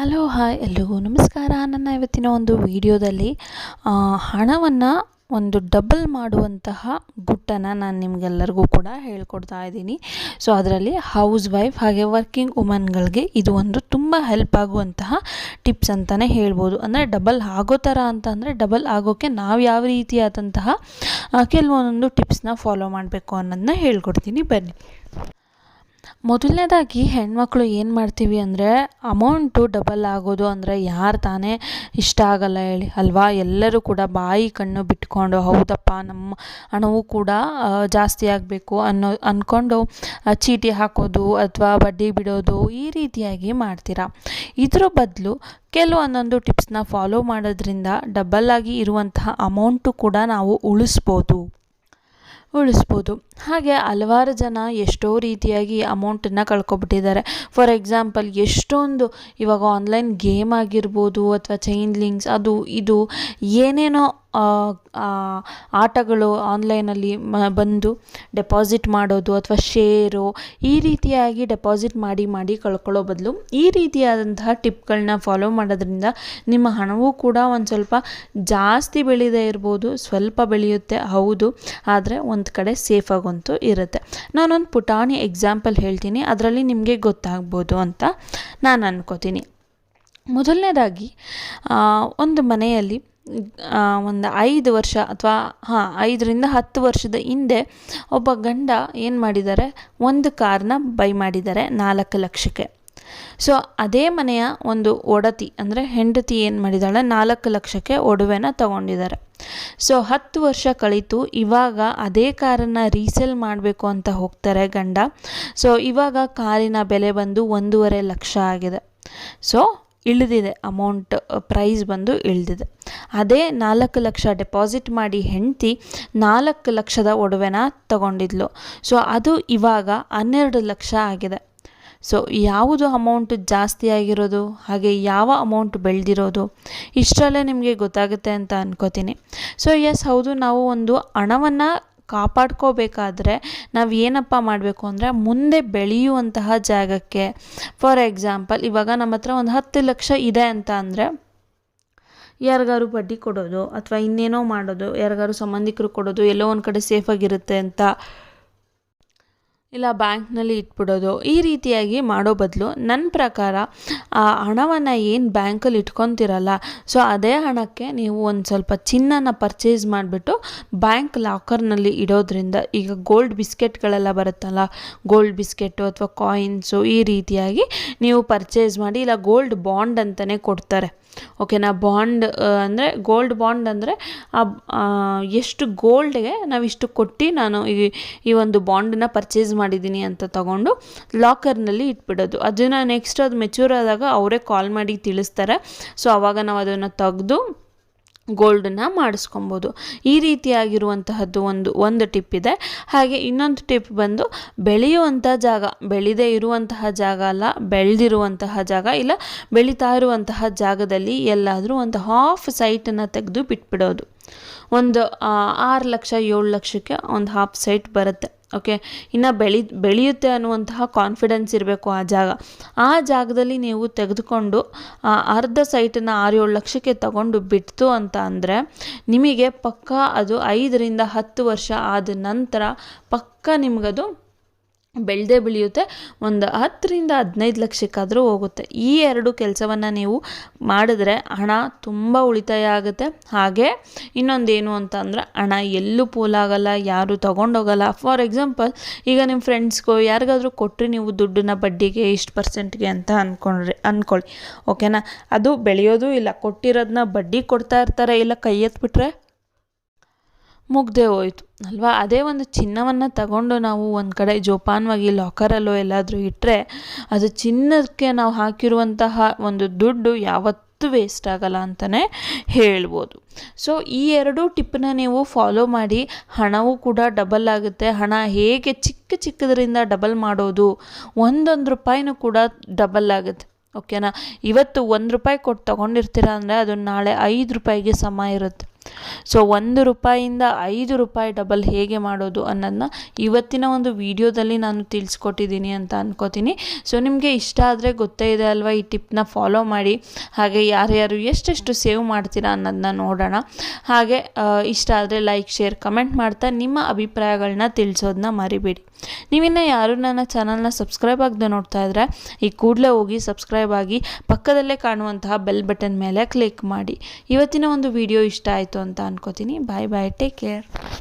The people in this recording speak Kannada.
ಹಲೋ, ಹಾಯ್ ಎಲ್ರಿಗೂ ನಮಸ್ಕಾರ. ನನ್ನ ಇವತ್ತಿನ ಒಂದು ವಿಡಿಯೋದಲ್ಲಿ ಹಣವನ್ನು ಒಂದು ಡಬಲ್ ಮಾಡುವಂತಹ ಗುಟ್ಟನ್ನು ನಾನು ನಿಮಗೆಲ್ಲರಿಗೂ ಕೂಡ ಹೇಳ್ಕೊಡ್ತಾ ಇದ್ದೀನಿ. ಸೊ ಅದರಲ್ಲಿ ಹೌಸ್ ವೈಫ್ ಹಾಗೆ ವರ್ಕಿಂಗ್ ವುಮನ್ಗಳಿಗೆ ಇದು ಒಂದು ತುಂಬ ಹೆಲ್ಪ್ ಆಗುವಂತಹ ಟಿಪ್ಸ್ ಅಂತಲೇ ಹೇಳ್ಬೋದು. ಅಂದರೆ ಡಬಲ್ ಆಗೋ ಥರ ಅಂತ ಅಂದರೆ ಡಬಲ್ ಆಗೋಕ್ಕೆ ನಾವು ಯಾವ ರೀತಿಯಾದಂತಹ ಕೆಲವೊಂದೊಂದು ಟಿಪ್ಸ್ನ ಫಾಲೋ ಮಾಡಬೇಕು ಅನ್ನೋದನ್ನ ಹೇಳ್ಕೊಡ್ತೀನಿ. ಬನ್ನಿ. ಮೊದಲನೇದಾಗಿ ಹೆಣ್ಮಕ್ಳು ಏನು ಮಾಡ್ತೀವಿ ಅಂದರೆ ಅಮೌಂಟು ಡಬಲ್ ಆಗೋದು ಅಂದರೆ ಯಾರು ತಾನೇ ಇಷ್ಟ ಆಗಲ್ಲ ಹೇಳಿ. ಅಲ್ವಾ? ಎಲ್ಲರೂ ಕೂಡ ಬಾಯಿ ಕಣ್ಣು ಬಿಟ್ಕೊಂಡು ಹೌದಪ್ಪ ನಮ್ಮ ಹಣವೂ ಕೂಡ ಜಾಸ್ತಿ ಆಗಬೇಕು ಅನ್ನೋ ಅಂದ್ಕೊಂಡು ಚೀಟಿ ಹಾಕೋದು ಅಥವಾ ಬಡ್ಡಿ ಬಿಡೋದು ಈ ರೀತಿಯಾಗಿ ಮಾಡ್ತೀರಾ. ಇದರ ಬದಲು ಕೆಲವೊಂದೊಂದು ಟಿಪ್ಸ್ನ ಫಾಲೋ ಮಾಡೋದ್ರಿಂದ ಡಬಲ್ ಆಗಿ ಇರುವಂತಹ ಅಮೌಂಟು ಕೂಡ ನಾವು ಉಳಿಸ್ಬೋದು. ಉಳಿಸ್ಬೋದು. ಹಾಗೆ ಹಲವಾರು ಜನ ಎಷ್ಟೋ ರೀತಿಯಾಗಿ ಅಮೌಂಟನ್ನು ಕಳ್ಕೊಬಿಟ್ಟಿದ್ದಾರೆ. ಫಾರ್ ಎಕ್ಸಾಂಪಲ್ ಎಷ್ಟೊಂದು ಇವಾಗ ಆನ್ಲೈನ್ ಗೇಮ್ ಆಗಿರ್ಬೋದು ಅಥವಾ ಚೈನ್ ಲಿಂಕ್ಸ್ ಅದು, ಇದು ಏನೇನೋ ಆಟಗಳು ಆನ್ಲೈನಲ್ಲಿ ಮ, ಬಂದು ಡೆಪಾಸಿಟ್ ಮಾಡೋದು ಅಥವಾ ಶೇರು ಈ ರೀತಿಯಾಗಿ ಡೆಪಾಸಿಟ್ ಮಾಡಿ ಮಾಡಿ ಕಳ್ಕೊಳ್ಳೋ ಬದಲು ಈ ರೀತಿಯಾದಂತಹ ಟಿಪ್ಗಳನ್ನ ಫಾಲೋ ಮಾಡೋದ್ರಿಂದ ನಿಮ್ಮ ಹಣವೂ ಕೂಡ ಒಂದು ಸ್ವಲ್ಪ ಜಾಸ್ತಿ ಬೆಳೀದೇ ಇರ್ಬೋದು, ಸ್ವಲ್ಪ ಬೆಳೆಯುತ್ತೆ, ಹೌದು. ಆದರೆ ಒಂದು ಕಡೆ ಸೇಫಾಗಂತೂ ಇರುತ್ತೆ. ನಾನೊಂದು ಪುಟಾಣಿ ಎಕ್ಸಾಂಪಲ್ ಹೇಳ್ತೀನಿ. ಅದರಲ್ಲಿ ನಿಮಗೆ ಗೊತ್ತಾಗ್ಬೋದು ಅಂತ ನಾನು ಅನ್ಕೋತೀನಿ. ಮೊದಲನೇದಾಗಿ ಒಂದು ಮನೆಯಲ್ಲಿ ಒಂದು ಐದು ವರ್ಷ ಅಥವಾ, ಹಾಂ, ಐದರಿಂದ ಹತ್ತು ವರ್ಷದ ಹಿಂದೆ ಒಬ್ಬ ಗಂಡ ಏನು ಮಾಡಿದ್ದಾರೆ ಒಂದು ಕಾರನ್ನ ಬೈ ಮಾಡಿದ್ದಾರೆ ನಾಲ್ಕು ಲಕ್ಷಕ್ಕೆ. ಸೊ ಅದೇ ಮನೆಯ ಒಂದು ಒಡತಿ, ಅಂದರೆ ಹೆಂಡತಿ ಏನು ಮಾಡಿದ್ದಾಳೆ ನಾಲ್ಕು ಲಕ್ಷಕ್ಕೆ ಒಡವೆನ ತಗೊಂಡಿದ್ದಾರೆ ಸೊ ಹತ್ತು ವರ್ಷ ಕಳೀತು, ಇವಾಗ ಅದೇ ಕಾರನ್ನು ರೀಸೇಲ್ ಮಾಡಬೇಕು ಅಂತ ಹೋಗ್ತಾರೆ ಗಂಡ. ಸೊ ಇವಾಗ ಕಾರಿನ ಬೆಲೆ ಬಂದು ಒಂದೂವರೆ ಲಕ್ಷ ಆಗಿದೆ. ಸೊ ಇಳಿದಿದೆ, ಅಮೌಂಟ್ ಪ್ರೈಸ್ ಬಂದು ಇಳಿದಿದೆ. ಅದೇ ನಾಲ್ಕು ಲಕ್ಷ ಡೆಪಾಸಿಟ್ ಮಾಡಿ ಹೆಂಡತಿ ನಾಲ್ಕು ಲಕ್ಷದ ಒಡವೆನ ತಗೊಂಡಿದ್ಲು. ಸೊ ಅದು ಇವಾಗ ಹನ್ನೆರಡು ಲಕ್ಷ ಆಗಿದೆ. ಸೊ ಯಾವುದು ಅಮೌಂಟ್ ಜಾಸ್ತಿ ಆಗಿರೋದು? ಹಾಗೆ ಯಾವ ಅಮೌಂಟ್ ಬೆಳೆದಿರೋದು? ಇಷ್ಟರಲ್ಲೇ ನಿಮಗೆ ಗೊತ್ತಾಗುತ್ತೆ ಅಂತ ಅನ್ಕೋತೀನಿ. ಸೊ ಎಸ್ ಹೌದು, ನಾವು ಒಂದು ಹಣವನ್ನು ಕಾಪಾಡ್ಕೋಬೇಕಾದ್ರೆ ನಾವು ಏನಪ್ಪ ಮಾಡಬೇಕು ಅಂದರೆ ಮುಂದೆ ಬೆಳೆಯುವಂತಹ ಜಾಗಕ್ಕೆ. ಫಾರ್ ಎಕ್ಸಾಂಪಲ್ ಇವಾಗ ನಮ್ಮ ಹತ್ರ ಒಂದು ಹತ್ತು ಲಕ್ಷ ಇದೆ ಅಂತ ಅಂದರೆ ಯಾರಿಗಾರು ಬಡ್ಡಿ ಕೊಡೋದು ಅಥವಾ ಇನ್ನೇನೋ ಮಾಡೋದು ಯಾರಿಗಾರು ಸಂಬಂಧಿಕರು ಕೊಡೋದು ಎಲ್ಲೋ ಒಂದು ಕಡೆ ಸೇಫಾಗಿರುತ್ತೆ ಅಂತ ಇಲ್ಲ ಬ್ಯಾಂಕ್ನಲ್ಲಿ ಇಟ್ಬಿಡೋದು, ಈ ರೀತಿಯಾಗಿ ಮಾಡೋ ಬದಲು ನನ್ನ ಪ್ರಕಾರ ಆ ಹಣವನ್ನು ಏನು ಬ್ಯಾಂಕಲ್ಲಿ ಇಟ್ಕೊತಿರಲ್ಲ, ಸೊ ಅದೇ ಹಣಕ್ಕೆ ನೀವು ಒಂದು ಸ್ವಲ್ಪ ಚಿನ್ನನ ಪರ್ಚೇಸ್ ಮಾಡಿಬಿಟ್ಟು ಬ್ಯಾಂಕ್ ಲಾಕರ್ನಲ್ಲಿ ಇಡೋದ್ರಿಂದ ಈಗ ಗೋಲ್ಡ್ ಬಿಸ್ಕೆಟ್ಗಳೆಲ್ಲ ಬರುತ್ತಲ್ಲ ಗೋಲ್ಡ್ ಬಿಸ್ಕೆಟ್ಟು ಅಥವಾ ಕಾಯಿನ್ಸು ಈ ರೀತಿಯಾಗಿ ನೀವು ಪರ್ಚೇಸ್ ಮಾಡಿ ಇಲ್ಲ ಗೋಲ್ಡ್ ಬಾಂಡ್ ಅಂತಲೇ ಕೊಡ್ತಾರೆ. ಓಕೆನಾ ಬಾಂಡ್ ಅಂದರೆ ಗೋಲ್ಡ್ ಬಾಂಡ್ ಅಂದರೆ ಎಷ್ಟು ಗೋಲ್ಡ್ಗೆ ನಾವಿಷ್ಟು ಕೊಟ್ಟು ನಾನು ಈ ಈ ಒಂದು ಬಾಂಡನ್ನ ಪರ್ಚೇಸ್ ಮಾಡಿದ್ದೀನಿ ಅಂತ ತಗೊಂಡು ಲಾಕರ್ನಲ್ಲಿ ಇಟ್ಬಿಡೋದು. ಅದನ್ನು ನೆಕ್ಸ್ಟ್ ಅದು ಮೆಚೂರ್ ಆದಾಗ ಅವರೇ ಕಾಲ್ ಮಾಡಿ ತಿಳಿಸ್ತಾರೆ. ಸೊ ಆವಾಗ ನಾವು ಅದನ್ನು ತೆಗೆದು ಗೋಲ್ಡನ್ನ ಮಾಡಿಸ್ಕೊಬೋದು. ಈ ರೀತಿಯಾಗಿರುವಂತಹದ್ದು ಒಂದು ಒಂದು ಟಿಪ್ ಇದೆ. ಹಾಗೆ ಇನ್ನೊಂದು ಟಿಪ್ ಬಂದು ಬೆಳೆಯುವಂಥ ಜಾಗ, ಬೆಳೆದೇ ಇರುವಂತಹ ಜಾಗ ಅಲ್ಲ, ಬೆಳೆದಿರುವಂತಹ ಜಾಗ ಇಲ್ಲ, ಬೆಳೀತಾ ಇರುವಂತಹ ಜಾಗದಲ್ಲಿ ಎಲ್ಲಾದರೂ ಒಂದು ಹಾಫ್ ಸೈಟನ್ನು ತೆಗೆದು ಬಿಟ್ಬಿಡೋದು. ಒಂದು ಆರು ಲಕ್ಷ, ಏಳು ಲಕ್ಷಕ್ಕೆ ಒಂದು ಹಾಫ್ ಸೈಟ್ ಬರುತ್ತೆ. ಓಕೆ ಇನ್ನು ಬೆಳಿ, ಬೆಳೆಯುತ್ತೆ ಅನ್ನುವಂತಹ ಕಾನ್ಫಿಡೆನ್ಸ್ ಇರಬೇಕು ಆ ಜಾಗ. ಆ ಜಾಗದಲ್ಲಿ ನೀವು ತೆಗೆದುಕೊಂಡು ಅರ್ಧ ಸೈಟನ್ನು ಆರು ಏಳು ಲಕ್ಷಕ್ಕೆ ತಗೊಂಡು ಬಿಡ್ತು ಅಂತ ಅಂದರೆ, ನಿಮಗೆ ಪಕ್ಕ ಅದು ಐದರಿಂದ ಹತ್ತು ವರ್ಷ ಆದ ನಂತರ ಪಕ್ಕ ನಿಮಗದು ಬೆಳೆದೇ ಬೆಳೆಯುತ್ತೆ. ಒಂದು ಹತ್ತರಿಂದ ಹದಿನೈದು ಲಕ್ಷಕ್ಕಾದರೂ ಹೋಗುತ್ತೆ. ಈ ಎರಡು ಕೆಲಸವನ್ನು ನೀವು ಮಾಡಿದ್ರೆ ಹಣ ತುಂಬ ಉಳಿತಾಯ ಆಗುತ್ತೆ. ಹಾಗೆ ಇನ್ನೊಂದೇನು ಅಂತ ಅಂದರೆ ಹಣ ಎಲ್ಲೂ ಪೋಲಾಗಲ್ಲ, ಯಾರು ತೊಗೊಂಡೋಗಲ್ಲ. ಫಾರ್ ಎಕ್ಸಾಂಪಲ್ ಈಗ ನಿಮ್ಮ ಫ್ರೆಂಡ್ಸ್ಗೋ ಯಾರಿಗಾದರೂ ಕೊಟ್ಟರೆ ನೀವು ದುಡ್ಡನ್ನ ಬಡ್ಡಿಗೆ ಇಷ್ಟು ಪರ್ಸೆಂಟ್ಗೆ ಅಂತ ಅಂದ್ಕೊಂಡ್ರಿ ಅಂದ್ಕೊಳ್ಳಿ ಓಕೆನಾ ಅದು ಬೆಳೆಯೋದು ಇಲ್ಲ. ಕೊಟ್ಟಿರೋದನ್ನ ಬಡ್ಡಿ ಕೊಡ್ತಾ ಇರ್ತಾರೆ ಇಲ್ಲ ಕೈ ಎತ್ಬಿಟ್ರೆ ಮುಗ್ದೇ ಹೋಯಿತು. ಅಲ್ವಾ? ಅದೇ ಒಂದು ಚಿನ್ನವನ್ನು ತಗೊಂಡು ನಾವು ಒಂದು ಕಡೆ ಜೋಪಾನವಾಗಿ ಲಾಕರಲ್ಲೋ ಎಲ್ಲಾದರೂ ಇಟ್ಟರೆ ಅದು ಚಿನ್ನಕ್ಕೆ ನಾವು ಹಾಕಿರುವಂತಹ ಒಂದು ದುಡ್ಡು ಯಾವತ್ತೂ ವೇಸ್ಟ್ ಆಗಲ್ಲ ಅಂತಲೇ ಹೇಳ್ಬೋದು. ಸೊ ಈ ಎರಡೂ ಟಿಪ್ಪನ್ನ ನೀವು ಫಾಲೋ ಮಾಡಿ, ಹಣವೂ ಕೂಡ ಡಬಲ್ ಆಗುತ್ತೆ. ಹಣ ಹೇಗೆ ಚಿಕ್ಕ ಚಿಕ್ಕದರಿಂದ ಡಬಲ್ ಮಾಡೋದು, ಒಂದೊಂದು ರೂಪಾಯಿನೂ ಕೂಡ ಡಬಲ್ ಆಗುತ್ತೆ. ಓಕೆನಾ ಇವತ್ತು ಒಂದು ರೂಪಾಯಿ ಕೊಟ್ಟು ತೊಗೊಂಡಿರ್ತೀರ ಅಂದರೆ ಅದು ನಾಳೆ ಐದು ರೂಪಾಯಿಗೆ ಸಮ ಇರುತ್ತೆ. ಸೊ ಒಂದು ರೂಪಾಯಿಂದ ಐದು ರೂಪಾಯಿ ಡಬಲ್ ಹೇಗೆ ಮಾಡೋದು ಅನ್ನೋದನ್ನ ಇವತ್ತಿನ ಒಂದು ವಿಡಿಯೋದಲ್ಲಿ ನಾನು ತಿಳಿಸ್ಕೊಟ್ಟಿದ್ದೀನಿ ಅಂತ ಅನ್ಕೋತೀನಿ. ಸೊ ನಿಮಗೆ ಇಷ್ಟ ಆದರೆ ಗೊತ್ತೇ ಇದೆ ಅಲ್ವಾ ಈ ಟಿಪ್ನ ಫಾಲೋ ಮಾಡಿ. ಹಾಗೆ ಯಾರ್ಯಾರು ಎಷ್ಟೆಷ್ಟು ಸೇವ್ ಮಾಡ್ತೀರಾ ಅನ್ನೋದನ್ನ ನೋಡೋಣ. ಹಾಗೆ ಇಷ್ಟ ಆದರೆ ಲೈಕ್ ಶೇರ್ ಕಮೆಂಟ್ ಮಾಡ್ತಾ ನಿಮ್ಮ ಅಭಿಪ್ರಾಯಗಳನ್ನ ತಿಳಿಸೋದನ್ನ ಮರಿಬೇಡಿ. ನೀವಿನ್ನು ಯಾರು ನನ್ನ ಚಾನಲ್ನ ಸಬ್ಸ್ಕ್ರೈಬ್ ಆಗದೆ ನೋಡ್ತಾ ಇದ್ದರೆ ಈ ಕೂಡಲೇ ಹೋಗಿ ಸಬ್ಸ್ಕ್ರೈಬ್ ಆಗಿ ಪಕ್ಕದಲ್ಲೇ ಕಾಣುವಂತಹ ಬೆಲ್ ಬಟನ್ ಮೇಲೆ ಕ್ಲಿಕ್ ಮಾಡಿ. ಇವತ್ತಿನ ಒಂದು ವಿಡಿಯೋ ಇಷ್ಟ ಆಯಿತು ಅಂತ ಅನ್ಕೋತೀನಿ. Bye bye, take care.